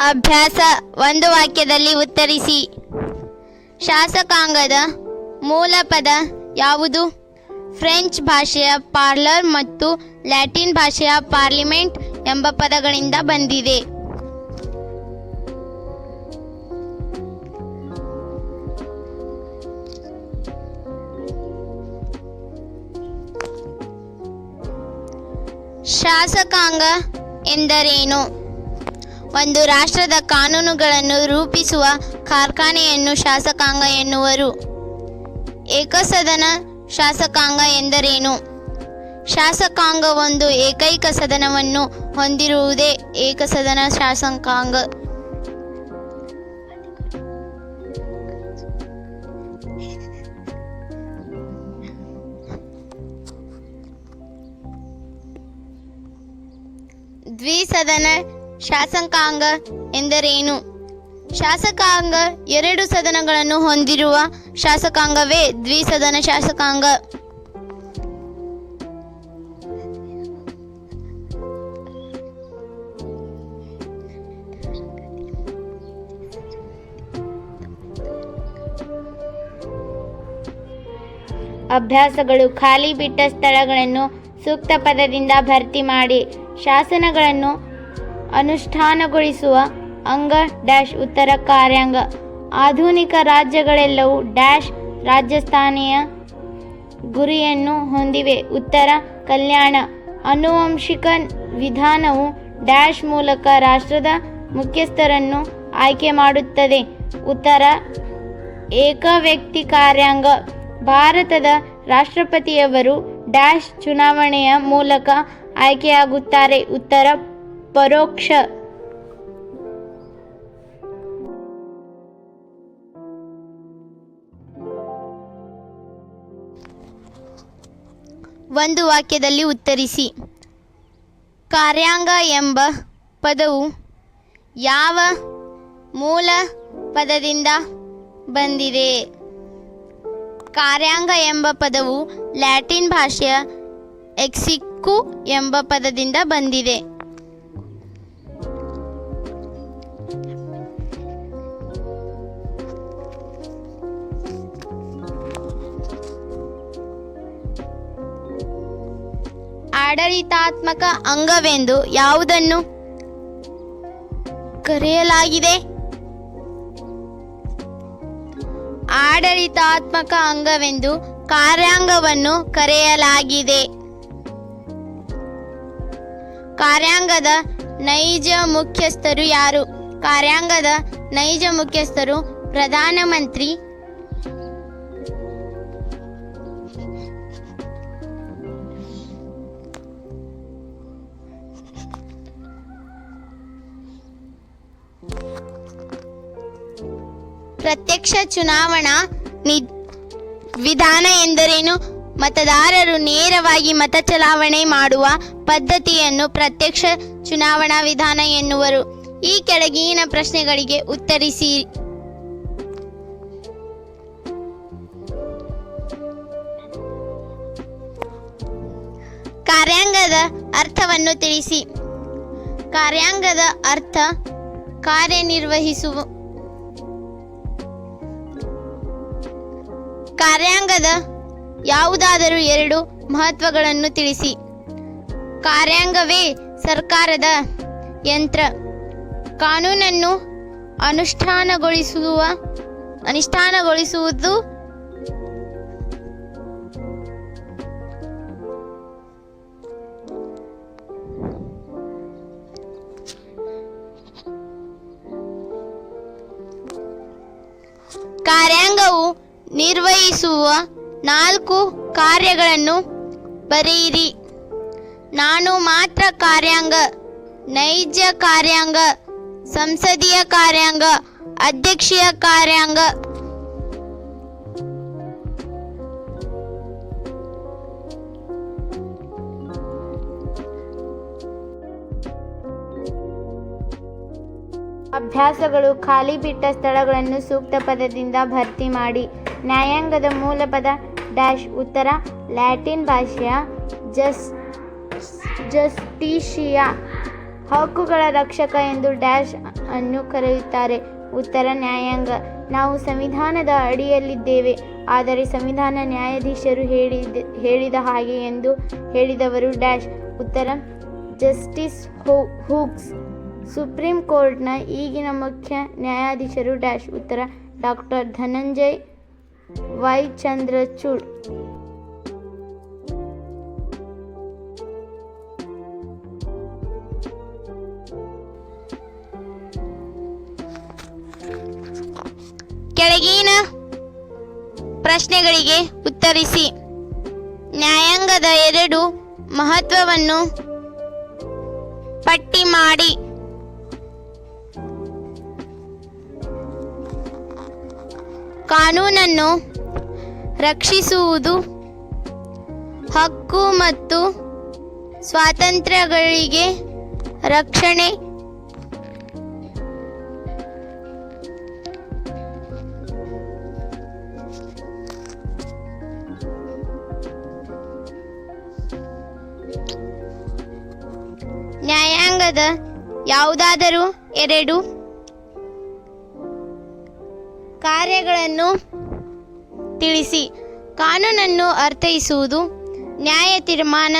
ಅಭ್ಯಾಸ ಒಂದು ವಾಕ್ಯದಲ್ಲಿ ಉತ್ತರಿಸಿ. ಶಾಸಕಾಂಗದ ಮೂಲ ಪದ ಯಾವುದು? ಫ್ರೆಂಚ್ ಭಾಷೆಯ ಪಾರ್ಲರ್ ಮತ್ತು ಲ್ಯಾಟಿನ್ ಭಾಷೆಯ ಪಾರ್ಲಿಮೆಂಟ್ ಎಂಬ ಪದಗಳಿಂದ ಬಂದಿದೆ. ಶಾಸಕಾಂಗ ಎಂದರೇನು? ಒಂದು ರಾಷ್ಟ್ರದ ಕಾನೂನುಗಳನ್ನು ರೂಪಿಸುವ ಕಾರ್ಖಾನೆಯನ್ನು ಶಾಸಕಾಂಗ ಎನ್ನುವರು. ಏಕಸದನ ಶಾಸಕಾಂಗ ಎಂದರೇನು? ಶಾಸಕಾಂಗ ಒಂದು ಏಕೈಕ ಸದನವನ್ನು ಹೊಂದಿರುವುದೇ ಏಕಸದನ ಶಾಸಕಾಂಗ. ದ್ವಿಸದನ ಶಾಸಕಾಂಗ ಎಂದರೇನು? ಶಾಸಕಾಂಗ ಎರಡು ಸದನಗಳನ್ನು ಹೊಂದಿರುವ ಶಾಸಕಾಂಗವೇ ದ್ವಿಸದನ ಶಾಸಕಾಂಗ. ಅಭ್ಯಾಸಗಳು ಖಾಲಿ ಬಿಟ್ಟ ಸ್ಥಳಗಳನ್ನು ಸೂಕ್ತ ಪದದಿಂದ ಭರ್ತಿ ಮಾಡಿ ಶಾಸನಗಳನ್ನು ಅನುಷ್ಠಾನಗೊಳಿಸುವ ಅಂಗ ಡ್ಯಾಶ್ ಉತ್ತರ ಕಾರ್ಯಾಂಗ. ಆಧುನಿಕ ರಾಜ್ಯಗಳೆಲ್ಲವೂ ಡ್ಯಾಶ್ ರಾಜಸ್ಥಾನೀಯ ಗುರಿಯನ್ನು ಹೊಂದಿವೆ. ಉತ್ತರ ಕಲ್ಯಾಣ ಅನುವಂಶಿಕ ವಿಧಾನವು ಡ್ಯಾಶ್ ಮೂಲಕ ರಾಷ್ಟ್ರದ ಮುಖ್ಯಸ್ಥರನ್ನು ಆಯ್ಕೆ ಮಾಡುತ್ತದೆ. ಉತ್ತರ ಏಕವ್ಯಕ್ತಿ ಕಾರ್ಯಾಂಗ. ಭಾರತದ ರಾಷ್ಟ್ರಪತಿಯವರು ಡ್ಯಾಶ್ ಚುನಾವಣೆಯ ಮೂಲಕ ಆಯ್ಕೆಯಾಗುತ್ತಾರೆ. ಉತ್ತರ, ಪರೋಕ್ಷ. ಒಂದು ವಾಕ್ಯದಲ್ಲಿ ಉತ್ತರಿಸಿ. ಕಾರ್ಯಾಂಗ ಎಂಬ ಪದವು ಯಾವ ಮೂಲ ಪದದಿಂದ ಬಂದಿದೆ? ಕಾರ್ಯಾಂಗ ಎಂಬ ಪದವು ಲ್ಯಾಟಿನ್ ಭಾಷೆಯ ಎಕ್ಸಿಕ್ಕು ಎಂಬ ಪದದಿಂದ ಬಂದಿದೆ. ಆಡಳಿತಾತ್ಮಕ ಅಂಗವೆಂದು ಯಾವುದನ್ನು ಕರೆಯಲಾಗಿದೆ? ಆಡಳಿತಾತ್ಮಕ ಅಂಗವೆಂದು ಕಾರ್ಯಾಂಗವನ್ನು ಕರೆಯಲಾಗಿದೆ. ಕಾರ್ಯಾಂಗದ ನೈಜ ಮುಖ್ಯಸ್ಥರು ಯಾರು? ಕಾರ್ಯಾಂಗದ ನೈಜ ಮುಖ್ಯಸ್ಥರು ಪ್ರಧಾನಮಂತ್ರಿ ಪ್ರತ್ಯಕ್ಷ ಚುನಾವಣಾ ವಿಧಾನ ಎಂದರೇನು? ಮತದಾರರು ನೇರವಾಗಿ ಮತ ಚಲಾವಣೆ ಮಾಡುವ ಪದ್ಧತಿಯನ್ನು ಪ್ರತ್ಯಕ್ಷ ಚುನಾವಣಾ ವಿಧಾನ ಎನ್ನುವರು. ಈ ಕೆಳಗಿನ ಪ್ರಶ್ನೆಗಳಿಗೆ ಉತ್ತರಿಸಿ. ಕಾರ್ಯಾಂಗದ ಅರ್ಥವನ್ನು ತಿಳಿಸಿ. ಕಾರ್ಯಾಂಗದ ಅರ್ಥ ಕಾರ್ಯನಿರ್ವಹಿಸುವ. ಕಾರ್ಯಾಂಗದ ಯಾವುದಾದರೂ ಎರಡು ಮಹತ್ವಗಳನ್ನು ತಿಳಿಸಿ. ಕಾರ್ಯಾಂಗವೇ ಸರ್ಕಾರದ ಯಂತ್ರ. ಕಾನೂನನ್ನು ಅನುಷ್ಠಾನಗೊಳಿಸುವ ಅನುಷ್ಠಾನಗೊಳಿಸುವುದು ಕಾರ್ಯಾಂಗವು ನಿರ್ವಹಿಸುವ ನಾಲ್ಕು ಕಾರ್ಯಗಳನ್ನು ಬರೆಯಿರಿ. ನಾನು ಮಾತ್ರ ಕಾರ್ಯಾಂಗ, ನೈಜ ಕಾರ್ಯಾಂಗ, ಸಂಸದೀಯ ಕಾರ್ಯಾಂಗ, ಅಧ್ಯಕ್ಷೀಯ ಕಾರ್ಯಾಂಗ. ಅಭ್ಯಾಸಗಳು ಖಾಲಿ ಬಿಟ್ಟ ಸ್ಥಳಗಳನ್ನು ಸೂಕ್ತ ಪದದಿಂದ ಭರ್ತಿ ಮಾಡಿ. ನ್ಯಾಯಾಂಗದ ಮೂಲ ಪದ ಡ್ಯಾಶ್ ಉತ್ತರ ಲ್ಯಾಟಿನ್ ಭಾಷೆಯ ಜಸ್, ಜಸ್ಟಿಷಿಯಾ. ಹಕ್ಕುಗಳ ರಕ್ಷಕ ಎಂದು ಡ್ಯಾಶ್ ಅನ್ನು ಕರೆಯುತ್ತಾರೆ. ಉತ್ತರ, ನ್ಯಾಯಾಂಗ. ನಾವು ಸಂವಿಧಾನದ ಅಡಿಯಲ್ಲಿದ್ದೇವೆ. ಆದರೆ ಸಂವಿಧಾನ ನ್ಯಾಯಾಧೀಶರು ಹೇಳಿದ ಹೇಳಿದ ಹಾಗೆ ಎಂದು ಹೇಳಿದವರು ಡ್ಯಾಶ್ ಉತ್ತರ, ಜಸ್ಟಿಸ್ ಹೋ ಹೂಕ್ಸ್ ಸುಪ್ರೀಂ ಕೋರ್ಟ್ನ ಈಗಿನ ಮುಖ್ಯ ನ್ಯಾಯಾಧೀಶರು ಡ್ಯಾಶ್ ಉತ್ತರ, ಡಾಕ್ಟರ್ ಧನಂಜಯ್ ವೈ ಚಂದ್ರಚೂಡ್ ಕೆಳಗಿನ ಪ್ರಶ್ನೆಗಳಿಗೆ ಉತ್ತರಿಸಿ. ನ್ಯಾಯಾಂಗದ ಎರಡು ಮಹತ್ವವನ್ನು ಪಟ್ಟಿ ಮಾಡಿ. ಕಾನೂನನ್ನು ರಕ್ಷಿಸುವುದು ಹಕ್ಕು ಮತ್ತು ಸ್ವಾತಂತ್ರ್ಯಗಳಿಗೆ ರಕ್ಷಣೆ. ನ್ಯಾಯಾಂಗದ ಯಾವುದಾದರೂ ಎರಡು ಕಾರ್ಯಗಳನ್ನು ತಿಳಿಸಿ. ಕಾನೂನನ್ನು ಅರ್ಥೈಸುವುದು ನ್ಯಾಯ ತೀರ್ಮಾನ.